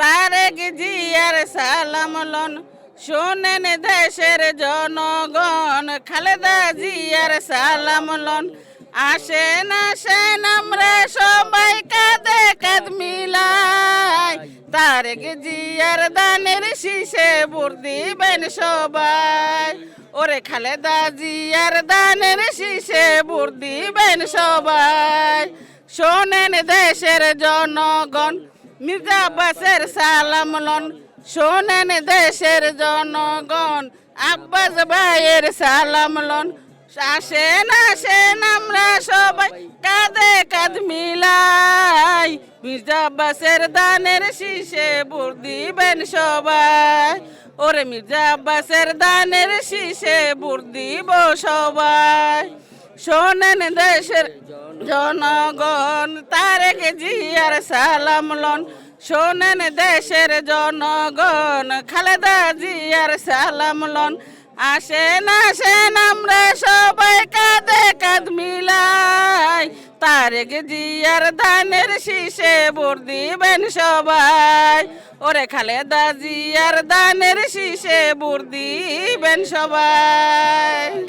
তারেক জিয়ার সালাম লন। শোনেন দেশের জনগণ, খালেদা জিয়ার সালাম লন। আসেন আসেন, আমরা সবাই কাঁধে কাঁধ মিলাই। তারেক জিয়ার দানের শীষে ভোট দিবেন সবাই। ওরে খালেদা জিয়ার দানের শীষে ভোট দিবেন সবাই। শোনেন দেশের জনগণ মির্জা আব্বাসের সালাম লন। শোনেন দেশের জনগণ, আব্বাস ভাইয়ের সালাম লন। আসেন আসেন আমরা সবাই, কাঁধে কাঁধ মিলাই। মির্জা আব্বাসের দানের শীষে ভোট দিবেন সবাই। ওরে মির্জা আব্বাসের দানের শীষে ভোট দিব সবাই। শোনেন দেশের জনগণ, তারেক জিয়ার সালাম লন। শোনেন দেশের জনগণ, খালেদা জিয়ার সালাম লন। আসেন আসেন, আমরা সবাই কাঁধে কাঁধ মিলাই। তারেক জিয়ার ধানের শীষে ভোট দিবেন সবাই। ওরে খালেদা জিয়ার দানের শীষে ভোট দিবেন সবাই।